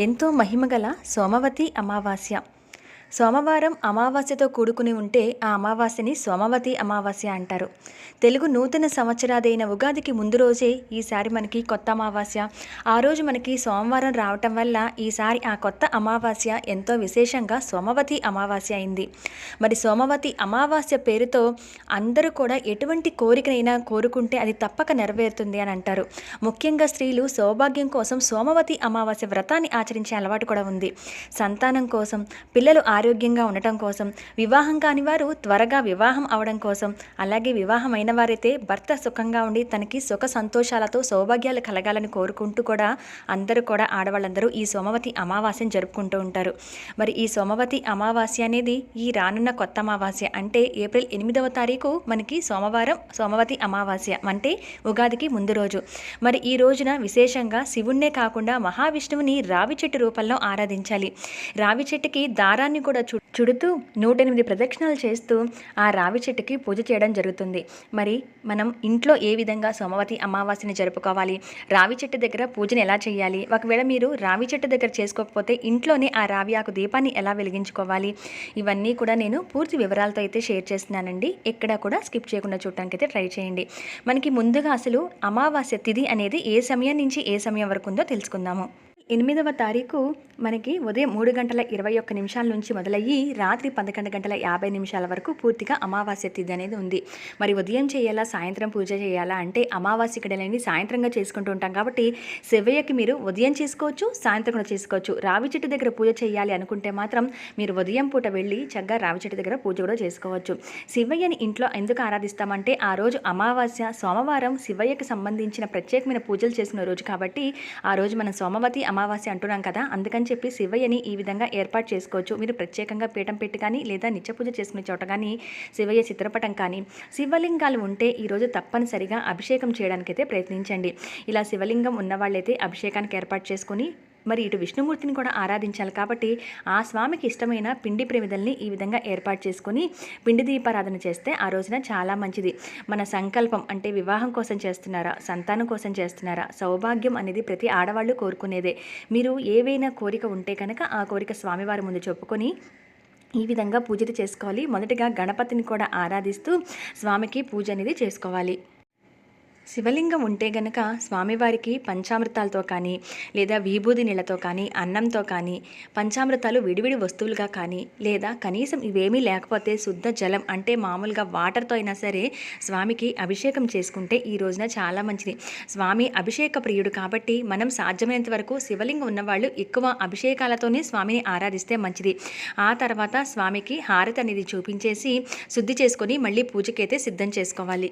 ఎంతో మహిమగల సోమవతి అమావాస్య సోమవారం అమావాస్యతో కూడుకుని ఉంటే ఆ అమావాస్యని సోమవతి అమావాస్య అంటారు. తెలుగు నూతన సంవత్సరాదైన ఉగాదికి ముందు రోజే ఈసారి మనకి కొత్త అమావాస్య. ఆ రోజు మనకి సోమవారం రావటం వల్ల ఈసారి ఆ కొత్త అమావాస్య ఎంతో విశేషంగా సోమవతి అమావాస్య అయింది. మరి సోమవతి అమావాస్య పేరుతో అందరూ కూడా ఎటువంటి కోరికనైనా కోరుకుంటే అది తప్పక నెరవేరుతుంది అని అంటారు. ముఖ్యంగా స్త్రీలు సౌభాగ్యం కోసం సోమవతి అమావాస్య వ్రతాన్ని ఆచరించే అలవాటు కూడా ఉంది. సంతానం కోసం పిల్లలు ఆరోగ్యంగా ఉండటం కోసం వివాహం కాని వారు త్వరగా వివాహం అవడం కోసం అలాగే వివాహం అయిన వారైతే భర్త సుఖంగా ఉండి తనకి సుఖ సంతోషాలతో సౌభాగ్యాలు కలగాలని కోరుకుంటూ కూడా అందరూ కూడా ఆడవాళ్ళందరూ ఈ సోమవతి అమావాస్యను జరుపుకుంటూ ఉంటారు. మరి ఈ సోమవతి అమావాస్య అనేది ఈ రానున్న కొత్త అమావాస్య అంటే ఏప్రిల్ ఎనిమిదవ తారీఖు మనకి సోమవారం సోమవతి అమావాస్య అంటే ఉగాదికి ముందు రోజు. మరి ఈ రోజున విశేషంగా శివుణ్ణే కాకుండా మహావిష్ణువుని రావి చెట్టు రూపంలో ఆరాధించాలి. రావి చెట్టుకి దారాన్ని కూడా చు చుడుతూ నూట ఎనిమిది ప్రదక్షిణాలు చేస్తూ ఆ రావి చెట్టుకి పూజ చేయడం జరుగుతుంది. మరి మనం ఇంట్లో ఏ విధంగా సోమవతి అమావాస్యని జరుపుకోవాలి? రావి చెట్టు దగ్గర పూజను ఎలా చేయాలి? ఒకవేళ మీరు రావి చెట్టు దగ్గర చేసుకోకపోతే ఇంట్లోనే ఆ రావి ఆకు దీపాన్ని ఎలా వెలిగించుకోవాలి? ఇవన్నీ కూడా నేను పూర్తి వివరాలతో అయితే షేర్ చేస్తున్నానండి. ఎక్కడ కూడా స్కిప్ చేయకుండా చూడటానికి అయితే ట్రై చేయండి. మనకి ముందుగా అసలు అమావాస్య తిథి అనేది ఏ సమయం నుంచి ఏ సమయం వరకు ఉందో తెలుసుకుందాము. ఎనిమిదవ తారీఖు మనకి ఉదయం మూడు గంటల ఇరవై ఒక్క నిమిషాల నుంచి మొదలయ్యి రాత్రి పదకొండు గంటల యాభై నిమిషాల వరకు పూర్తిగా అమావాస్య తిథి అనేది ఉంది. మరి ఉదయం చేయాలా సాయంత్రం పూజ చేయాలా అంటే అమావాస్య గడలని సాయంత్రంగా చేసుకుంటూ ఉంటాం కాబట్టి శివయ్యకి మీరు ఉదయం చేసుకోవచ్చు సాయంత్రం కూడా చేసుకోవచ్చు. రావి చెట్టు దగ్గర పూజ చేయాలి అనుకుంటే మాత్రం మీరు ఉదయం పూట వెళ్ళి చక్కగా రావి చెట్టు దగ్గర పూజ కూడా చేసుకోవచ్చు. శివయ్యని ఇంట్లో ఎందుకు ఆరాధిస్తామంటే ఆ రోజు అమావాస్య సోమవారం శివయ్యకి సంబంధించిన ప్రత్యేకమైన పూజలు చేసిన రోజు కాబట్టి ఆ రోజు మనం సోమవతి అమావాస్య అంటున్నాం కదా అందుకని చెప్పి శివయ్యని ఈ విధంగా ఏర్పాటు చేసుకోవచ్చు. మీరు ప్రత్యేకంగా పీఠం పెట్టి కానీ లేదా నిత్య పూజ చేసుకునే చోట కానీ శివయ్య చిత్రపటం కానీ శివలింగాలు ఉంటే ఈరోజు తప్పనిసరిగా అభిషేకం చేయడానికైతే ప్రయత్నించండి. ఇలా శివలింగం ఉన్నవాళ్ళైతే అభిషేకానికి ఏర్పాటు చేసుకుని మరి ఇటు విష్ణుమూర్తిని కూడా ఆరాధించాలి కాబట్టి ఆ స్వామికి ఇష్టమైన పిండి ప్రమిదల్ని ఈ విధంగా ఏర్పాటు చేసుకొని పిండి దీపారాధన చేస్తే ఆ రోజున చాలా మంచిది. మన సంకల్పం అంటే వివాహం కోసం చేస్తున్నారా? సంతానం కోసం చేస్తున్నారా? సౌభాగ్యం అనేది ప్రతి ఆడవాళ్ళు కోరుకునేదే. మీరు ఏవైనా కోరిక ఉంటే కనుక ఆ కోరిక స్వామివారి ముందు చెప్పుకొని ఈ విధంగా పూజలు చేసుకోవాలి. మొదటిగా గణపతిని కూడా ఆరాధిస్తూ స్వామికి పూజ అనేది చేసుకోవాలి. శివలింగం ఉంటే గనక స్వామివారికి పంచామృతాలతో కానీ లేదా విభూది నీళ్ళతో కానీ అన్నంతో కానీ పంచామృతాలు విడివిడి వస్తువులుగా కానీ లేదా కనీసం ఇవేమీ లేకపోతే శుద్ధ జలం అంటే మామూలుగా వాటర్తో అయినా సరే స్వామికి అభిషేకం చేసుకుంటే ఈ రోజున చాలా మంచిది. స్వామి అభిషేక ప్రియుడు కాబట్టి మనం సాధ్యమైనంత వరకు శివలింగం ఉన్నవాళ్ళు ఎక్కువ అభిషేకాలతోనే స్వామిని ఆరాధిస్తే మంచిది. ఆ తర్వాత స్వామికి హారతి అనేది చూపించేసి శుద్ధి చేసుకొని మళ్ళీ పూజకైతే సిద్ధం చేసుకోవాలి.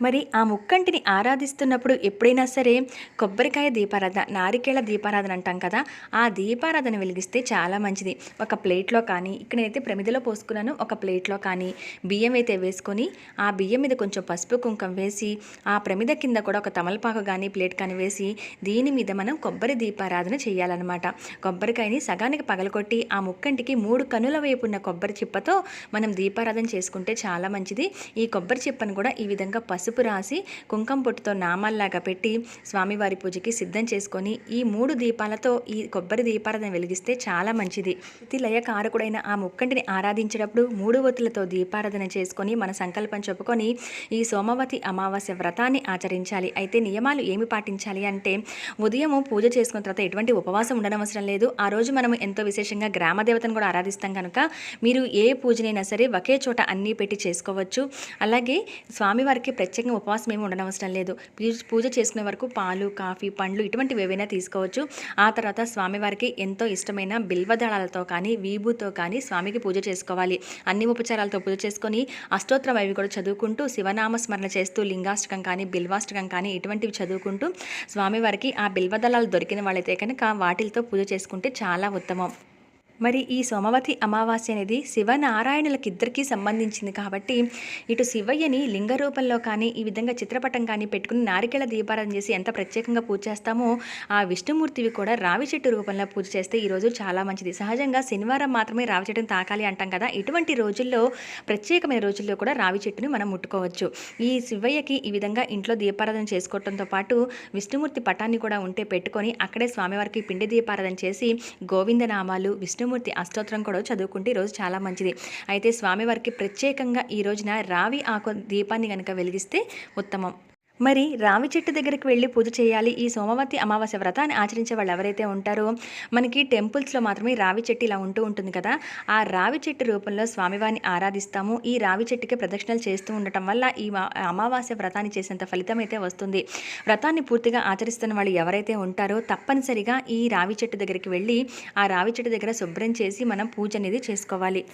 మరి ఆ ముక్కంటిని ఆరాధిస్తున్నప్పుడు ఎప్పుడైనా సరే కొబ్బరికాయ దీపారాధన నారికేళ దీపారాధన అంటాం కదా ఆ దీపారాధన వెలిగిస్తే చాలా మంచిది. ఒక ప్లేట్లో కానీ ఇక్కడ నేనైతే ప్రమిదలో పోసుకున్నాను ఒక ప్లేట్లో కానీ బియ్యం అయితే వేసుకొని ఆ బియ్యం మీద కొంచెం పసుపు కుంకం వేసి ఆ ప్రమిద కింద కూడా ఒక తమలపాకు కానీ ప్లేట్ కానీ వేసి దీని మీద మనం కొబ్బరి దీపారాధన చేయాలన్నమాట. కొబ్బరికాయని సగానికి పగలకొట్టి ఆ ముక్కంటికి మూడు కనుల వైపు ఉన్న కొబ్బరి చిప్పతో మనం దీపారాధన చేసుకుంటే చాలా మంచిది. ఈ కొబ్బరి చిప్పను కూడా ఈ విధంగా పసుపు పసుపు రాసి కుంకం పొట్టుతో నామాల్లాగా పెట్టి స్వామివారి పూజకి సిద్ధం చేసుకొని ఈ మూడు దీపాలతో ఈ కొబ్బరి దీపారాధన వెలిగిస్తే చాలా మంచిది. ప్రతి లయకారకుడైన ఆ ముక్కంటిని ఆరాధించేటప్పుడు మూడు ఒత్తులతో దీపారాధన చేసుకొని మన సంకల్పం చెప్పుకొని ఈ సోమవతి అమావాస్య వ్రతాన్ని ఆచరించాలి. అయితే నియమాలు ఏమి పాటించాలి అంటే ఉదయము పూజ చేసుకున్న తర్వాత ఎటువంటి ఉపవాసం ఉండడం అవసరం లేదు. ఆ రోజు మనం ఎంతో విశేషంగా గ్రామ దేవతను కూడా ఆరాధిస్తాం కనుక మీరు ఏ పూజనైనా సరే ఒకే చోట అన్నీ పెట్టి చేసుకోవచ్చు. అలాగే స్వామివారికి ప్రత్యేకంగా ఉపవాసం ఏమి ఉండనవసరం లేదు. పూజ పూజ చేసుకునే వరకు పాలు కాఫీ పండ్లు ఇటువంటివి ఏవైనా తీసుకోవచ్చు. ఆ తర్వాత స్వామివారికి ఎంతో ఇష్టమైన బిల్వదళాలతో కానీ వీభుతో కానీ స్వామికి పూజ చేసుకోవాలి. అన్ని ఉపచారాలతో పూజ చేసుకొని అష్టోత్తరం అవి కూడా చదువుకుంటూ శివనామ స్మరణ చేస్తూ లింగాష్టకం కానీ బిల్వాష్టకం కానీ ఇటువంటివి చదువుకుంటూ స్వామివారికి ఆ బిల్వదళాలు దొరికిన వాళ్ళైతే కనుక వాటితో పూజ చేసుకుంటే చాలా ఉత్తమం. మరి ఈ సోమవతి అమావాస్య అనేది శివనారాయణులకిద్దరికీ సంబంధించింది కాబట్టి ఇటు శివయ్యని లింగ రూపంలో కానీ ఈ విధంగా చిత్రపటం కానీ పెట్టుకుని నారికేళ దీపారాధన చేసి ఎంత ప్రత్యేకంగా పూజ చేస్తామో ఆ విష్ణుమూర్తివి కూడా రావి చెట్టు రూపంలో పూజ చేస్తే ఈరోజు చాలా మంచిది. సహజంగా శనివారం మాత్రమే రావి చెట్టును తాకాలి అంటాం కదా. ఇటువంటి రోజుల్లో ప్రత్యేకమైన రోజుల్లో కూడా రావి చెట్టుని మనం ముట్టుకోవచ్చు. ఈ శివయ్యకి ఈ విధంగా ఇంట్లో దీపారాధన చేసుకోవడంతో పాటు విష్ణుమూర్తి పటాన్ని కూడా ఉంటే పెట్టుకొని అక్కడే స్వామివారికి పిండి దీపారాధన చేసి గోవిందనామాలు విష్ణుమూర్తి అష్టోత్తరం కూడా చదువుకుంటే ఈరోజు చాలా మంచిది. అయితే స్వామివారికి ప్రత్యేకంగా ఈ రోజున రావి ఆకు దీపాన్ని కనుక వెలిగిస్తే ఉత్తమం. మరి రావి చెట్టు దగ్గరికి వెళ్ళి పూజ చేయాలి. ఈ సోమవతి అమావాస్య వ్రతాన్ని ఆచరించే వాళ్ళు ఎవరైతే ఉంటారో మనకి టెంపుల్స్లో మాత్రమే రావి చెట్టు ఇలా ఉంటూ ఉంటుంది కదా. ఆ రావి చెట్టు రూపంలో స్వామివారిని ఆరాధిస్తాము. ఈ రావి చెట్టుకి ప్రదక్షిణలు చేస్తూ ఉండటం వల్ల ఈ అమావాస్య వ్రతాన్ని చేసేంత ఫలితం అయితే వస్తుంది. వ్రతాన్ని పూర్తిగా ఆచరిస్తున్న వాళ్ళు ఎవరైతే ఉంటారో తప్పనిసరిగా ఈ రావి చెట్టు దగ్గరికి వెళ్ళి ఆ రావి చెట్టు దగ్గర శుభ్రం చేసి మనం పూజ అనేది చేసుకోవాలి.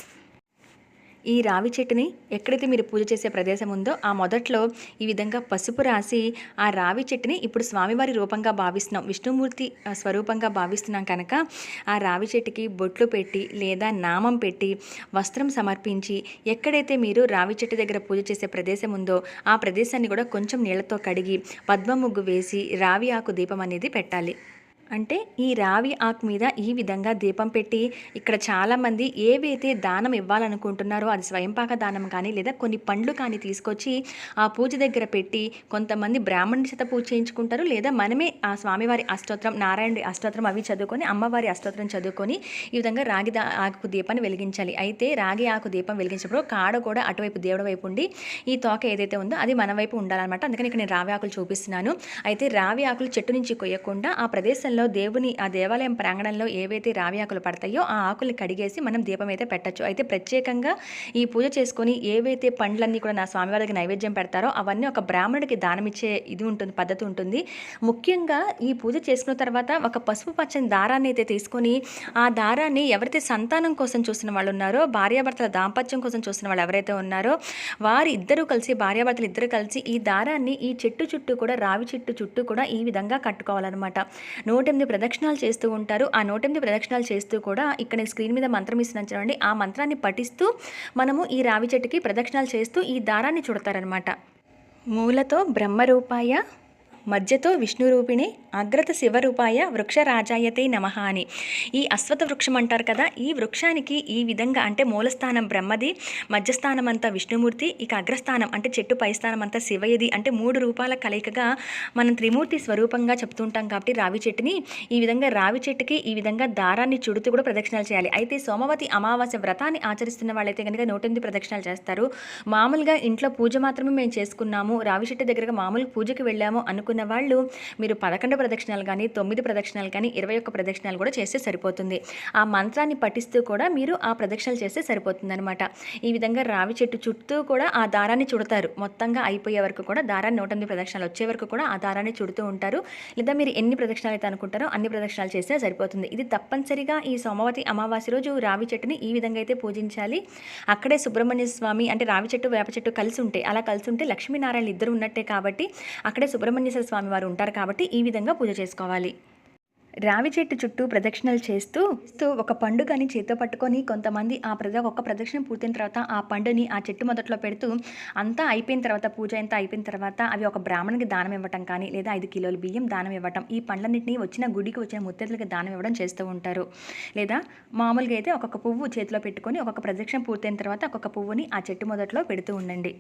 ఈ రావి చెట్టుని ఎక్కడైతే మీరు పూజ చేసే ప్రదేశం ఉందో ఆ మొదట్లో ఈ విధంగా పసుపు రాసి ఆ రావి చెట్టుని ఇప్పుడు స్వామివారి రూపంగా భావిస్తున్నాం. విష్ణుమూర్తి స్వరూపంగా భావిస్తున్నాం కనుక ఆ రావి చెట్టుకి బొట్లు పెట్టి లేదా నామం పెట్టి వస్త్రం సమర్పించి ఎక్కడైతే మీరు రావి చెట్టు దగ్గర పూజ చేసే ప్రదేశం ఉందో ఆ ప్రదేశాన్ని కూడా కొంచెం నీళ్ళతో కడిగి పద్మ ముగ్గు వేసి రావి ఆకు దీపం అనేది పెట్టాలి. అంటే ఈ రావి ఆకు మీద ఈ విధంగా దీపం పెట్టి ఇక్కడ చాలామంది ఏవైతే దానం ఇవ్వాలనుకుంటున్నారో అది స్వయంపాక దానం కానీ లేదా కొన్ని పండ్లు కానీ తీసుకొచ్చి ఆ పూజ దగ్గర పెట్టి కొంతమంది బ్రాహ్మణుడి చేత పూజ చేయించుకుంటారు లేదా మనమే ఆ స్వామివారి అష్టోత్తరం నారాయణుడి అష్టోత్తరం అవి చదువుకొని అమ్మవారి అష్టోత్తరం చదువుకొని ఈ విధంగా రాగి దా- ఆకు దీపాన్ని వెలిగించాలి. అయితే రాగి ఆకు దీపం వెలిగించినప్పుడు కాడ కూడా అటువైపు దేవుడి వైపు ఉండి ఈ తోక ఏదైతే ఉందో అది మన వైపు ఉండాలన్నమాట. అందుకని ఇక్కడ నేను రావి ఆకులు చూపిస్తున్నాను. అయితే రావి ఆకులు చెట్టు నుంచి కొయ్యకుండా ఆ ప్రదేశంలో దేవుని ఆ దేవాలయం ప్రాంగణంలో ఏవైతే రావి ఆకులు పడతాయో ఆ ఆకుల్ని కడిగేసి మనం దీపం అయితే పెట్టచ్చు. అయితే ప్రత్యేకంగా ఈ పూజ చేసుకొని ఏవైతే పండ్లన్నీ కూడా నా స్వామివారికి నైవేద్యం పెడతారో అవన్నీ ఒక బ్రాహ్మణుడికి దానం ఇచ్చే ఇది ఉంటుంది పద్ధతి ఉంటుంది. ముఖ్యంగా ఈ పూజ చేసుకున్న తర్వాత ఒక పసుపు పచ్చని దారాన్ని అయితే తీసుకొని ఆ దారాన్ని ఎవరైతే సంతానం కోసం చూసిన వాళ్ళు ఉన్నారో భార్యాభర్తల దాంపత్యం కోసం చూసిన వాళ్ళు ఎవరైతే ఉన్నారో వారి ఇద్దరూ కలిసి భార్యాభర్తలు ఇద్దరు కలిసి ఈ దారాన్ని ఈ చెట్టు చుట్టూ కూడా రావి చెట్టు చుట్టూ కూడా ఈ విధంగా కట్టుకోవాలన్నమాట. ఎనిమిది ప్రదక్షిణాలు చేస్తూ ఉంటారు. ఆ నూటెనిమిది ప్రదక్షిణాలు చేస్తూ కూడా ఇక్కడ స్క్రీన్ మీద మంత్రం ఇస్తున్నాను చూడండి. ఆ మంత్రాన్ని పఠిస్తూ మనము ఈ రావి చెట్టుకి ప్రదక్షిణాలు చేస్తూ ఈ దారాన్ని చుడతారనమాట మూలతో బ్రహ్మరూపాయ మధ్యతో విష్ణురూపిణి అగ్రత శివరూపాయ వృక్షరాజాయతే నమ అని. ఈ అశ్వత వృక్షం అంటారు కదా ఈ వృక్షానికి ఈ విధంగా అంటే మూలస్థానం బ్రహ్మది మధ్యస్థానం అంతా విష్ణుమూర్తి ఇక అగ్రస్థానం అంటే చెట్టు పైస్థానం అంతా శివయది అంటే మూడు రూపాల కలయికగా మనం త్రిమూర్తి స్వరూపంగా చెప్తుంటాం కాబట్టి రావి చెట్టుని. ఈ విధంగా రావి చెట్టుకి ఈ విధంగా దారాన్ని చుడుతూ కూడా ప్రదక్షిణాలు చేయాలి. అయితే సోమవతి అమావాస్య వ్రతాన్ని ఆచరిస్తున్న వాళ్ళైతే కనుక నూటెనిమిది ప్రదక్షిణాలు చేస్తారు. మామూలుగా ఇంట్లో పూజ మాత్రమే మేము చేసుకున్నాము. రావి చెట్టు దగ్గరగా మామూలు పూజకి వెళ్ళాము అనుకున్న వాళ్ళు మీరు పదకొండు ప్రదక్షిణాలు కానీ తొమ్మిది ప్రదక్షిణాలు కానీ ఇరవై ఒక్క ప్రదక్షిణాలు కూడా చేస్తే సరిపోతుంది. ఆ మంత్రాన్ని పఠిస్తూ కూడా మీరు ఆ ప్రదక్షిణలు చేస్తే సరిపోతుంది అనమాట ఈ విధంగా రావి చెట్టు చుట్టూ కూడా ఆ దారాన్ని చుడతారు. మొత్తంగా అయిపోయే వరకు కూడా దారాన్ని నూట ఎనిమిది ప్రదక్షిణాలు వచ్చే వరకు కూడా ఆ దారాన్ని చుడుతూ ఉంటారు. లేదా మీరు ఎన్ని ప్రదక్షిణాలు అయితే అనుకుంటారో అన్ని ప్రదక్షిణాలు చేస్తే సరిపోతుంది. ఇది తప్పనిసరిగా ఈ సోమవతి అమావాస్య రోజు రావి చెట్టుని ఈ విధంగా అయితే పూజించాలి. అక్కడే సుబ్రహ్మణ్య స్వామి అంటే రావి చెట్టు వేప చెట్టు కలిసి ఉంటే అలా కలిసి ఉంటే లక్ష్మీనారాయణ ఇద్దరు ఉన్నట్టే కాబట్టి అక్కడే సుబ్రహ్మణ్యేశ్వర స్వామి వారు ఉంటారు కాబట్టి ఈ విధంగా పూజ చేసుకోవాలి. రావి చెట్టు చుట్టూ ప్రదక్షిణలు చేస్తూ ఒక పండుగని చేతితో పట్టుకొని కొంతమంది ఆ ప్రద ఒక్క ప్రదక్షిణ పూర్తయిన తర్వాత ఆ పండుని ఆ చెట్టు మొదట్లో పెడుతూ అంతా అయిపోయిన తర్వాత పూజ అంతా అయిపోయిన తర్వాత అవి ఒక బ్రాహ్మణునికి దానం ఇవ్వటం కానీ లేదా ఐదు కిలోల బియ్యం దానం ఇవ్వటం ఈ పండ్లన్నింటినీ వచ్చిన గుడికి వచ్చిన ముత్తైదులకి దానం ఇవ్వడం చేస్తూ ఉంటారు. లేదా మామూలుగా అయితే ఒక్కొక్క పువ్వు చేతిలో పెట్టుకొని ఒక్కొక్క ప్రదక్షిణ పూర్తయిన తర్వాత ఒక్కొక్క పువ్వుని ఆ చెట్టు మొదట్లో పెడుతూ ఉండండి.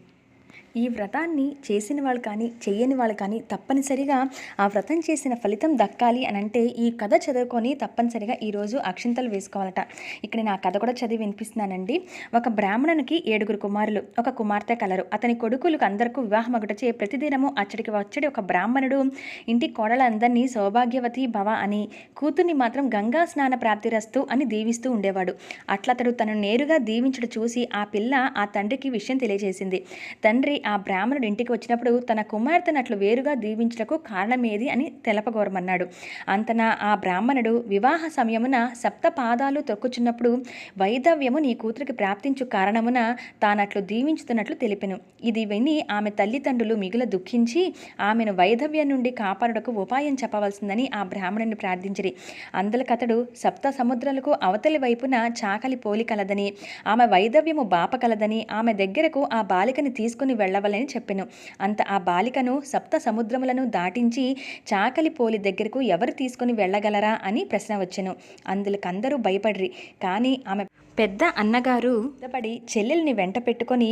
ఈ వ్రతాన్ని చేసిన వాళ్ళు కానీ చేయని వాళ్ళు కానీ తప్పనిసరిగా ఆ వ్రతం చేసిన ఫలితం దక్కాలి అని అంటే ఈ కథ చదువుకొని తప్పనిసరిగా ఈరోజు అక్షింతలు వేసుకోవాలట. ఇక్కడ నేను ఆ కథ కూడా చదివి వినిపిస్తున్నానండి. ఒక బ్రాహ్మణునికి ఏడుగురు కుమారులు ఒక కుమార్తె కలరు. అతని కొడుకులకు అందరికీ వివాహం ఒకటచే ప్రతిదినము అచ్చడికి వచ్చడి ఒక బ్రాహ్మణుడు. ఇంటి కోడలందరినీ సౌభాగ్యవతి భవ అని కూతుర్ని మాత్రం గంగా స్నాన ప్రాప్తిరస్తు అని దీవిస్తూ ఉండేవాడు. అట్లతడు తను నేరుగా దీవించడం చూసి ఆ పిల్ల ఆ తండ్రికి విషయం తెలియజేసింది. తండ్రి ఆ బ్రాహ్మణుడు ఇంటికి వచ్చినప్పుడు తన కుమార్తెను అట్లు వేరుగా దీవించుటకు కారణమేది అని తెలపగోరమన్నాడు. అంతన ఆ బ్రాహ్మణుడు వివాహ సమయమున సప్త పాదాలు తొక్కుచున్నప్పుడు వైధవ్యము నీ కూతురికి ప్రాప్తించు కారణమున తానట్లు దీవించుతున్నట్లు తెలిపెను. ఇది విని ఆమె తల్లిదండ్రులు మిగుల దుఃఖించి ఆమెను వైధవ్యం నుండి కాపాడుటకు ఉపాయం చెప్పవలసిందని ఆ బ్రాహ్మణుని ప్రార్థించిరి. అందులకతడు సప్త సముద్రాలకు అవతలి వైపున చాకలి పోలి కలదని ఆమె వైధవ్యము బాప కలదని ఆమె దగ్గరకు ఆ బాలికని తీసుకుని వెళ్ళవలని చెప్పెను. అంత ఆ బాలికను సప్త సముద్రములను దాటించి చాకలి పోలి దగ్గరకు ఎవరు తీసుకుని వెళ్ళగలరా అని ప్రశ్న వచ్చెను. అందులకందరూ భయపడ్రి. కానీ ఆమె పెద్ద అన్నగారు సిద్ధపడి చెల్లెల్ని వెంట పెట్టుకొని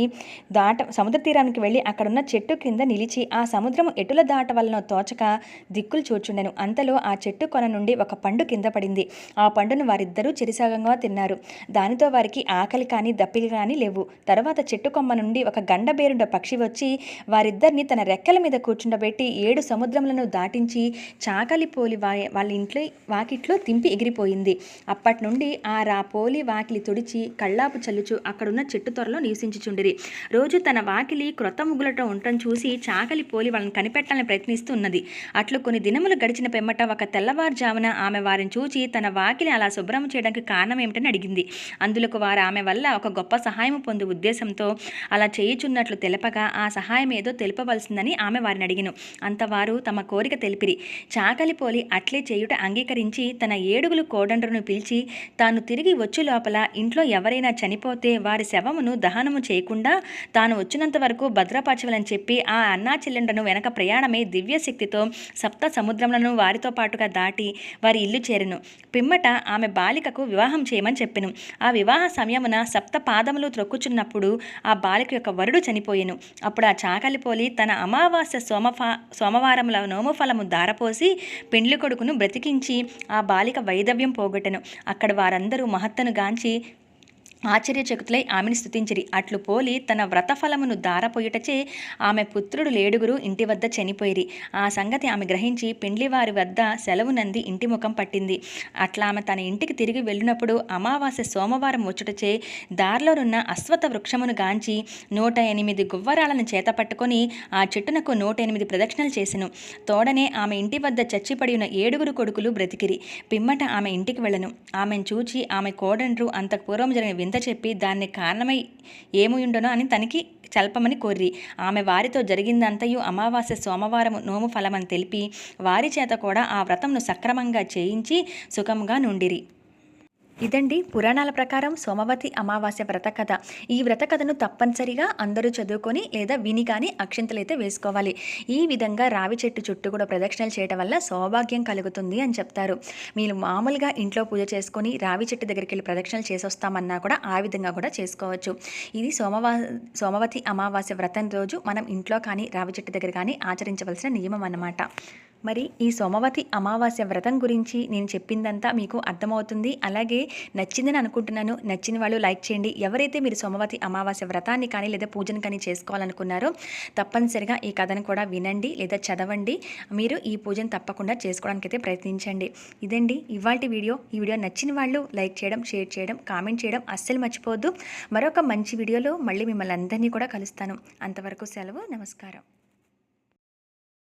దాట సముద్ర తీరానికి వెళ్ళి అక్కడున్న చెట్టు కింద నిలిచి ఆ సముద్రం ఎటుల దాట వలన తోచక దిక్కులు చూచుండెను. అంతలో ఆ చెట్టు కొన నుండి ఒక పండు కింద పడింది. ఆ పండును వారిద్దరూ చెరిసాగంగా తిన్నారు. దానితో వారికి ఆకలి కానీ దప్పిక కానీ లేవు. తర్వాత చెట్టు కొమ్మ నుండి ఒక గండబేరుండ పక్షి వచ్చి వారిద్దరిని తన రెక్కల మీద కూర్చుండబెట్టి ఏడు సముద్రములను దాటించి చాకలి పోలి వా వాళ్ళ ఇంట్లో వాకిట్లో తింపి ఎగిరిపోయింది. అప్పటి నుండి ఆ రా పోలి వాకిలి తుడిచి కళ్ళాపు చల్లుచు అక్కడున్న చెట్టు త్వరలో నివసించుచుండిరి. రోజు తన వాకిలి క్రొత్త ముగ్గులతో ఉండటం చూసి చాకలి పోలి వాళ్ళని కనిపెట్టాలని ప్రయత్నిస్తూ ఉన్నది అట్లు కొన్ని దినములు గడిచిన పెమ్మట ఒక తెల్లవారుజామున ఆమె వారిని చూచి తన వాకిలి అలా శుభ్రం చేయడానికి కారణం ఏమిటని అడిగింది. అందులకు వారు ఆమె వల్ల ఒక గొప్ప సహాయం పొందే ఉద్దేశంతో అలా చేయుచున్నట్లు తెలపగా ఆ సహాయం ఏదో తెలుపవలసిందని ఆమె వారిని అడిగిను. అంతవారు తమ కోరిక తెలిపిరి. చాకలి పోలి అట్లే చేయుట అంగీకరించి తన ఏడుగులు కోడండ్రును పిలిచి తాను తిరిగి వచ్చు లోపల ఇంట్లో ఎవరైనా చనిపోతే వారి శవమును దహనము చేయకుండా తాను వచ్చినంత వరకు భద్రపరచవలని చెప్పి ఆ అన్నా చెల్లెండను వెనక ప్రయాణమే దివ్యశక్తితో సప్త సముద్రములను వారితో పాటుగా దాటి వారి ఇల్లు చేరెను. పిమ్మట ఆమె బాలికకు వివాహం చేయమని చెప్పెను. ఆ వివాహ సమయమున సప్త పాదములు త్రొక్కుచున్నప్పుడు ఆ బాలిక యొక్క వరుడు చనిపోయెను. అప్పుడు ఆ చాకలిపోలి తన అమావాస్య సోమఫా సోమవారముల నోమఫలము దారపోసి పెండ్లి కొడుకును బ్రతికించి ఆ బాలిక వైదవ్యం పోగొట్టెను. అక్కడ వారందరూ మహత్తను గాంచి ఆశ్చర్యచకుతులై ఆమెను స్థుతించిరి అట్లు పోలి తన వ్రతఫలమును దారపోయుటచే ఆమె పుత్రుడు లేడుగురు ఇంటి వద్ద చనిపోయిరి. ఆ సంగతి ఆమె గ్రహించి పెండ్లివారి వద్ద సెలవు నంది ఇంటి ముఖం పట్టింది. అట్లా ఆమె తన ఇంటికి తిరిగి వెళ్ళినప్పుడు అమావాస్య సోమవారం వచ్చుటచే దారిలోనున్న అశ్వత వృక్షమును గాంచి నూట ఎనిమిది గువ్వరాలను చేత పట్టుకొని ఆ చెట్టునకు నూట ఎనిమిది ప్రదక్షిణలు చేసెను. తోడనే ఆమె ఇంటి వద్ద చచ్చిపడి ఉన్న ఏడుగురు కొడుకులు బ్రతికిరి. పిమ్మట ఆమె ఇంటికి వెళ్ళను. ఆమెను చూచి ఆమె కోడండ్రు అంతకు పూర్వం జరిగిన వింత చెప్పి దాన్ని కారణమై ఏముండనో అని తనకి చల్పమని కోర్రి. ఆమె వారితో జరిగిందంతయు అమావాస్య సోమవారం నోము ఫలమని తెలిపి వారి చేత కూడా ఆ వ్రతంను సక్రమంగా చేయించి సుఖంగా నుండిరి. ఇదండి పురాణాల ప్రకారం సోమవతి అమావాస్య వ్రత కథ. ఈ వ్రత కథను తప్పనిసరిగా అందరూ చదువుకొని లేదా విని కానీ అక్షింతలైతే వేసుకోవాలి. ఈ విధంగా రావి చెట్టు చుట్టూ కూడా ప్రదక్షిణలు చేయడం వల్ల సౌభాగ్యం కలుగుతుంది అని చెప్తారు. మీరు మామూలుగా ఇంట్లో పూజ చేసుకొని రావి చెట్టు దగ్గరికి వెళ్ళి ప్రదక్షిణలు చేసొస్తామన్నా కూడా ఆ విధంగా కూడా చేసుకోవచ్చు. ఇది సోమవా సోమవతి అమావాస్య వ్రతం రోజు మనం ఇంట్లో కానీ రావి చెట్టు దగ్గర కానీ ఆచరించవలసిన నియమం అన్నమాట. మరి ఈ సోమవతి అమావాస్య వ్రతం గురించి నేను చెప్పిందంతా మీకు అర్థమవుతుంది. అలాగే నచ్చిందని అనుకుంటున్నాను. నచ్చిన వాళ్ళు లైక్ చేయండి. ఎవరైతే మీరు సోమవతి అమావాస్య వ్రతాన్ని కానీ లేదా పూజను కానీ చేసుకోవాలనుకున్నారో తప్పనిసరిగా ఈ కథను కూడా వినండి లేదా చదవండి. మీరు ఈ పూజను తప్పకుండా చేసుకోవడానికి అయితే ప్రయత్నించండి. ఇదండి ఇవాళ వీడియో. ఈ వీడియో నచ్చిన వాళ్ళు లైక్ చేయడం షేర్ చేయడం కామెంట్ చేయడం అస్సలు మర్చిపోవద్దు. మరొక మంచి వీడియోలో మళ్ళీ మిమ్మల్ని అందరినీ కూడా కలుస్తాను. అంతవరకు సెలవు నమస్కారం.